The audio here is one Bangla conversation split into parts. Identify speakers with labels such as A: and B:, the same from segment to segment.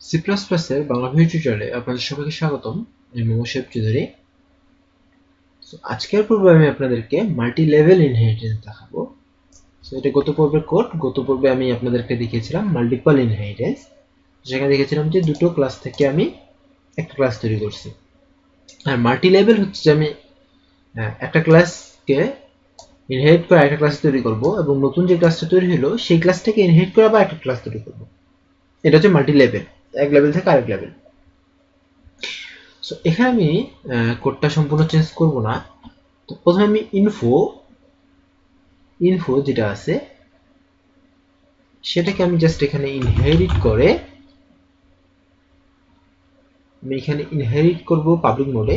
A: সি প্লাস প্লাসের বাংলা ভিডিও টিউটোরিয়ালে আপনাদের সবাইকে স্বাগতম। আমি শেফ চৌধুরী। So, আজকের পর্বে আমি আপনাদেরকে মাল্টি লেভেল ইনহেরিটেন্স দেখাবো। সো এটা গত পর্বের কোড গত পর্বে আমি আপনাদেরকে দেখিয়েছিলাম মাল্টিপল ইনহেরিটেন্স সেখানে দেখেছিলাম যে দুটো ক্লাস থেকে আমি একটা ক্লাস তৈরি করছি। আর মাল্টি লেভেল হচ্ছে যে আমি আহ, একটা ক্লাসকে ইনহেরিট করে একটা ক্লাস তৈরি করব এবং নতুন যে ক্লাসটা তৈরি হলো সেই ক্লাসটাকে ইনহেরিট করে আবার একটা ক্লাস তৈরি করব। এটা হচ্ছে মাল্টি লেভেল এক লেভেল থেকে আরেক লেভেল সো এখানে আমি কোডটা সম্পূর্ণ চেঞ্জ করব না। তো প্রথমে আমি ইনফো ইনফো যেটা আছে, সেটাকে আমি জাস্ট এখানে ইনহেরিট করে, আমি এখানে ইনহেরিট করব পাবলিক মোডে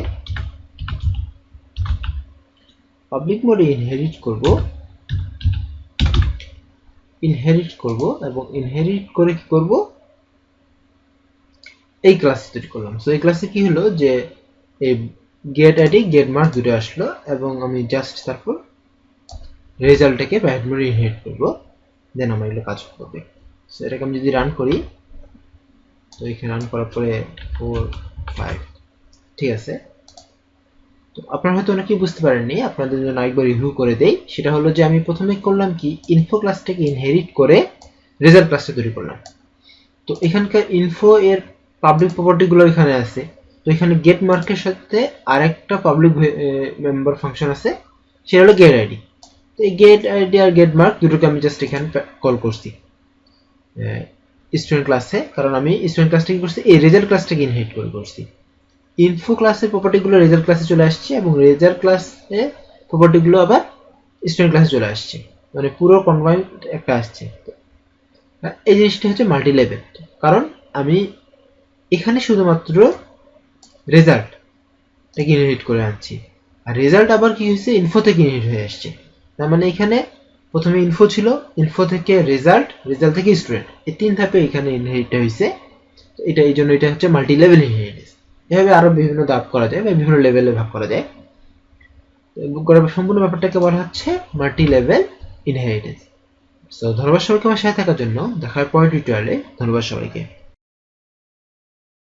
A: পাবলিক মোডে ইনহেরিট করব ইনহেরিট করব এবং ইনহেরিট করে কি করব? এই ক্লাস তৈরি করলাম। সো এই ক্লাসে কি হলো যে এই গেট আইডি গেট মার্ক দুটো আসলো এবং আমি জাস্ট তারপর রেজাল্টটাকে ব্যাড মোডে ইনহেরিট করব দেন আমার এগুলো কাজ করবে। সো এটাকে আমি যদি রান করি, তো এখানে রান করার পরে ফোর ফাইভ ঠিক আছে? তো আপনারা হয়তো অনেকেই বুঝতে পারেননি, আপনাদের জন্য আরেকবার রিভিউ করে দেই। সেটা হলো যে, আমি প্রথমে করলাম কি ইনফো ক্লাসটাকে ইনহেরিট করে রেজাল্ট ক্লাসটা তৈরি করলাম। তো এখানকার ইনফো এর পাবলিক প্রপার্টিগুলো এখানে আছে। তো এখানে গেট মার্কের সাথে আরেকটা পাবলিক মেম্বার ফাংশন আছে, সেটা হলো গেট আইডি তো এই গেট আইডি আর গেট মার্ক দুটোকে আমি জাস্ট এখানে কল করছি। স্টুডেন্ট ক্লাসে কারণ আমি স্টুডেন্ট ক্লাসটা কি করছি, এই রেজাল্ট ক্লাসটাকে ইনহেরিট করে করছি। ইনফো ক্লাসের প্রপার্টিগুলো রেজাল্ট ক্লাসে চলে আসছে এবং রেজাল্ট ক্লাসে প্রপার্টিগুলো আবার স্টুডেন্ট ক্লাসে চলে আসছে। মানে পুরো কনভাইন্ড একটা আসছে। এই জিনিসটা হচ্ছে মাল্টি লেভেল কারণ আমি এখানে শুধুমাত্র রেজাল্ট টাকে ইনহেরিট করে আনছি। আর রেজাল্ট আবার কি হয়েছে? ইনফো থেকে ইনহেরিট হয়ে আসছে। তার মানে এখানে প্রথমে ইনফো ছিল ইনফো থেকে রেজাল্ট রেজাল্ট থেকে স্টুডেন্ট এই তিন ধাপে এখানে ইনহেরিট হয়েছে। এটা এই জন্য এটা হচ্ছে মাল্টি লেভেল ইনহেরিটেন্স এভাবে আরও বিভিন্ন ধাপ করা যায়, বা বিভিন্ন লেভেলে ভাগ করা যায়। সম্পূর্ণ ব্যাপারটাকে বলা হচ্ছে মাল্টি লেভেল ইনহেরিটেন্স তো ধন্যবাদ সবাইকে আমার সাথে থাকার জন্য। দেখার পরে টিউটোরিয়ালে ধন্যবাদ সবাইকে।